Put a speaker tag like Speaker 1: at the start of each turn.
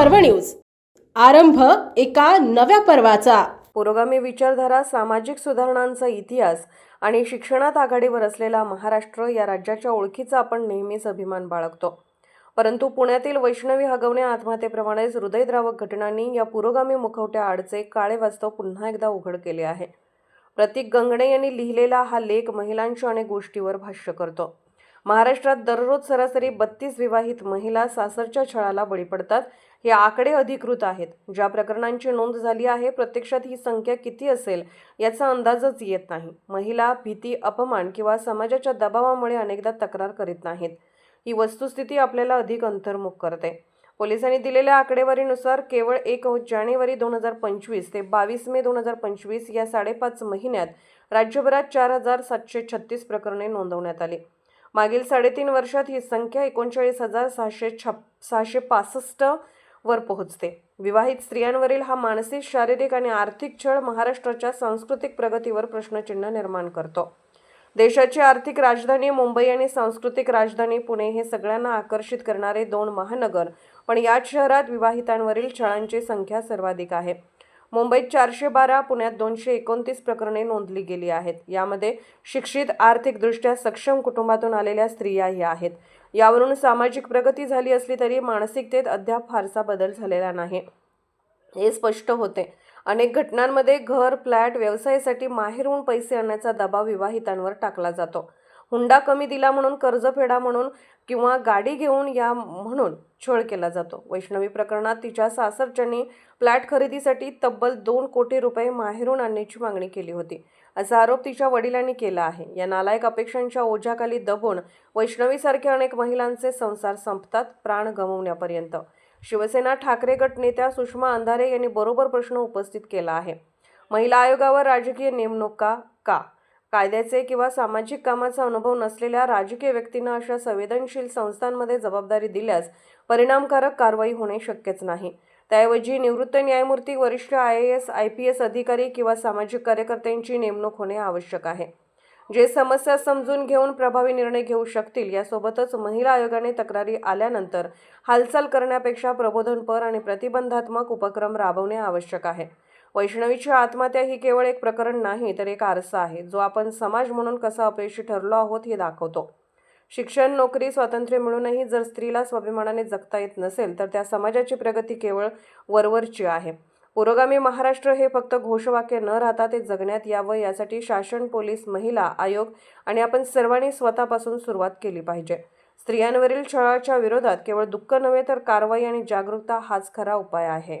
Speaker 1: पर्व न्यूज. आरंभ एका नव्या पर्वाचा.
Speaker 2: पुरोगामी विचारधारा सामाजिक सुधारणांचा इतिहास आणि शिक्षणात आघाडीवर असलेला महाराष्ट्र या राज्याच्या ओळखीचा आपण नेहमीच अभिमान बाळगतो. परंतु पुण्यातील वैष्णवी हगवणे आत्महत्येप्रमाणेच हृदयद्रावक घटनांनी या पुरोगामी मुखवट्या आडचे काळे वास्तव पुन्हा एकदा उघड केले आहे. प्रतीक गंगणे यांनी लिहिलेला हा लेख महिलांच्या अनेक गोष्टीवर भाष्य करतो. महाराष्ट्रात दररोज सरासरी बत्तीस विवाहित महिला सासरच्या छळाला बळी पडतात. हे आकडे अधिकृत आहेत. ज्या प्रकरणांची नोंद झाली आहे प्रत्यक्षात ही संख्या किती असेल याचा अंदाजच येत नाही. महिला भीती अपमान किंवा समाजाच्या दबावामुळे अनेकदा तक्रार करीत नाहीत. ही वस्तुस्थिती आपल्याला अधिक अंतर्मुख करते. पोलिसांनी दिलेल्या आकडेवारीनुसार केवळ एक जानेवारी दोन हजार पंचवीस ते बावीस मे दोन हजार पंचवीस या साडेपाच महिन्यात राज्यभरात चार हजार सातशे छत्तीस प्रकरणे नोंदवण्यात आली. मागील साडेतीन वर्षात ही संख्या एकोणचाळीस हजार सहाशे छप सहाशे पासष्ट वर पोहोचते. विवाहित स्त्रियांवरील हा मानसिक शारीरिक आणि आर्थिक छळ महाराष्ट्राच्या सांस्कृतिक प्रगतीवर प्रश्नचिन्ह निर्माण करतो. देशाची आर्थिक राजधानी मुंबई आणि सांस्कृतिक राजधानी पुणे हे सगळ्यांना आकर्षित करणारे दोन महानगर पण याच शहरात विवाहितांवरील छळांची संख्या सर्वाधिक आहे. मुंबईत चारशे बारा पुण्यात दोनशे एकोणतीस प्रकरणे नोंदली गेली आहेत. यामध्ये शिक्षित आर्थिकदृष्ट्या सक्षम कुटुंबातून आलेल्या स्त्रियाही आहेत. यावरून सामाजिक प्रगती झाली असली तरी मानसिकतेत अद्याप फारसा बदल झालेला नाही. हे स्पष्ट होते. अनेक घटनांमध्ये घर फ्लॅट व्यवसायासाठी माहेरहून पैसे आणण्याचा दबाव विवाहितांवर टाकला जातो. हुंडा कमी दिला म्हणून कर्ज फेडा म्हणून किंवा गाडी घेऊन या म्हणून छळ केला जातो. वैष्णवी प्रकरणात तिच्या सासरच्यांनी फ्लॅट खरेदीसाठी तब्बल दोन कोटी रुपये माहेरून आणण्याची मागणी केली होती. असा आरोप तिच्या वडिलांनी केला आहे. या नालायक अपेक्षांच्या ओझ्याखाली दबून वैष्णवीसारख्या अनेक महिलांचे संसार संपतात प्राण गमवण्यापर्यंत. शिवसेना ठाकरे गट नेत्या सुषमा अंधारे यांनी बरोबर प्रश्न उपस्थित केला आहे. महिला आयोगावर राजकीय नेमणुका का? कायद्याचे किंवा सामाजिक कामाचा अनुभव नसलेल्या राजकीय व्यक्तींना अशा संवेदनशील संस्थांमध्ये जबाबदारी दिल्यास परिणामकारक कारवाई होणे शक्यच नाही. त्याऐवजी निवृत्त न्यायमूर्ती वरिष्ठ I A S I P S अधिकारी किंवा सामाजिक कार्यकर्त्यांची नेमणूक होणे आवश्यक आहे. जे समस्या समजून घेऊन प्रभावी निर्णय घेऊ शकतील यासोबतच महिला आयोगाने तक्रारी आल्यानंतर हालचाल करण्यापेक्षा प्रबोधनपर आणि प्रतिबंधात्मक उपक्रम राबवणे आवश्यक आहे. वैष्णवीची आत्महत्या ही केवळ एक प्रकरण नाही तर एक आरसा आहे जो आपण समाज म्हणून कसा अपयशी ठरलो आहोत हे दाखवतो. शिक्षण नोकरी स्वातंत्र्य मिळूनही जर स्त्रीला स्वाभिमानाने जगता येत नसेल तर त्या समाजाची प्रगती केवळ वरवरची आहे. पुरोगामी महाराष्ट्र हे फक्त घोषवाक्य न राहता ते जगण्यात यावं यासाठी शासन पोलीस महिला आयोग आणि आपण सर्वांनी स्वतःपासून सुरुवात केली पाहिजे. स्त्रियांवरील छळाच्या विरोधात केवळ दुःख नव्हे तर कारवाई आणि जागरूकता हाच खरा उपाय आहे.